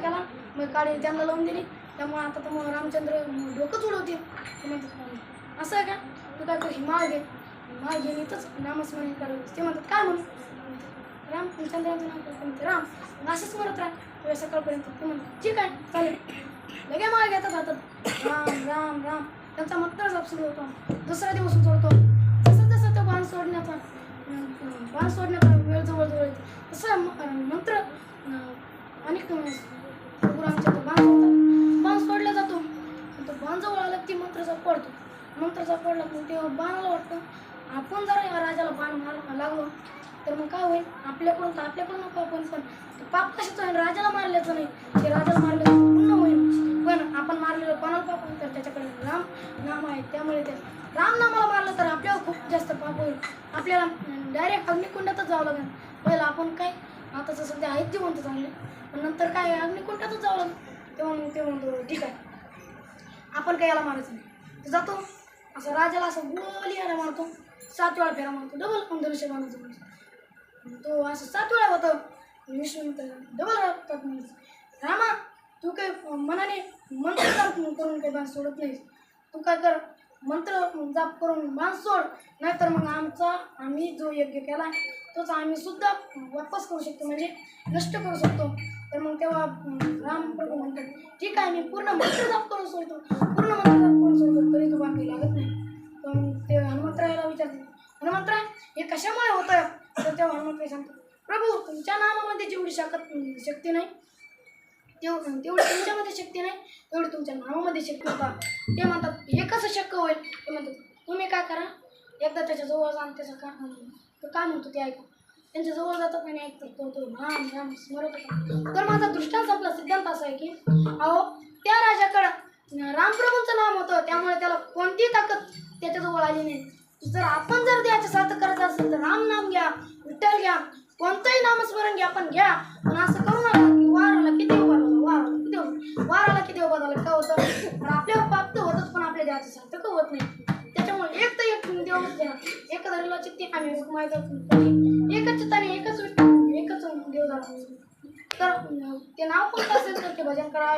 केला. मग काळी त्यांना लावून दिली. त्यामुळे आता तर मग रामचंद्र डोकंच उडवतील असं आहे का? तू काय कर हिमाळ घे? हिमाळ घेऊन इथंच. नामस्मरण करावं ते म्हणतात काय म्हणून? राम चंद्राचं नाव राम असंच म्हणत राहा. तुझ्या सकाळपर्यंत. ते म्हणतात ठीक आहे चालेल. लगे माळ घेतात हातात राम राम राम. त्यांचा मंत्र जाप सुरू होतो. दुसरा दिवस उजळतो जसं जसं तो बाण सोडण्याचा बाण सोडण्याचा वेळ जवळजवळ येतो तसं मंत्र अनेक अं, प्रभू सोडला जातो. तो बाण जवळ आला की मंत्राचा पडतो मंत्राचा पडला की तेव्हा बाणाला वाटतं आपण जर या राजाला बाण मार लागलो तर मग काय होईल? आपल्याकडून तर आपल्याकडून पाप होईल पण. पाप कशाचं होईल राजाला मारल्याचं नाही. ते राजाला मारल्याचं पूर्ण होईल. पण आपण मारलेलं कोणाला पाप होईल? तर त्याच्याकडे राम नाम आहे. त्यामुळे ते राम नामाला मारलं तर आपल्यावर खूप जास्त पाप होईल. आपल्याला डायरेक्ट अग्निकुंडातच जावं लागेल. पहिलं आपण काय? आता सध्या आहेत जिवंत चांगले. पण नंतर काय अग्निकुंडातच जावं लागेल तेव्हा मग ते म्हणतो ठीक आहे. आपण काय याला मारायचं नाही. तर जातो. असं राजाला असं गोली यायला मारतो. सात वेळा फेरा मारतो. डबल पंधराशे बाणाचं म्हणजे? तो असं सात वेळा होतं. विष्णू डबल राहतात रामा तू काय मनाने मन करून काही बाहेर सोडत नाहीस. तू काय कर मंत्र जाप करून बाण सोड. नाहीतर मग आमचा आम्ही जो यज्ञ केला तोच आम्ही सुद्धा वापस करू शकतो. म्हणजे नष्ट करू शकतो. तर मग तेव्हा राम प्रभू म्हणतात ठीक आहे मी पूर्ण मंत्र जाप करून सोडतो. पूर्ण मंत्र जाप करून सोडतो तरी तो बाकी लागत नाही. तर ते हनुमंतरायाला विचारते हनुमंतराय हे कशामुळे होतं? तर तेव्हा हनुमंतराय सांगतो प्रभू तुमच्या नामामध्ये जेवढी शकत शक्ती नाही तेव तेवढी तुमच्यामध्ये शक्ती नाही तेवढी तुमच्या नावामध्ये शक्ती होता. ते म्हणतात हे कसं शक्य होईल. ते म्हणतात तुम्ही काय करा एकदा त्याच्याजवळ जाण त्याचं का तो काय म्हणतो ते ऐका त्यांच्या जवळ जातात आणि ऐकतात तो तो राम राम स्मरत होता. तर माझा दृष्टांत आपला सिद्धांत असा आहे की अहो त्या राजाकडं रामप्रभूंचं नाम होतं त्यामुळे त्याला कोणतीही ताकद त्याच्याजवळ आली नाही. जर आपण जर द्यायचं साथ करायचं असेल तर राम नाम घ्या विठ्ठल घ्या कोणतंही नामस्मरण घ्या आपण घ्या. पण असं करू नका. देवाचं सार्थक होत नाही. त्याच्यामुळे एक तर एक देवच द्या एक धरला चित्ती आम्ही हुकमायचं एकच चित्ताने एकच एकच देव झाला. तर ते नाव कोणतं असेल तर ते भजन करा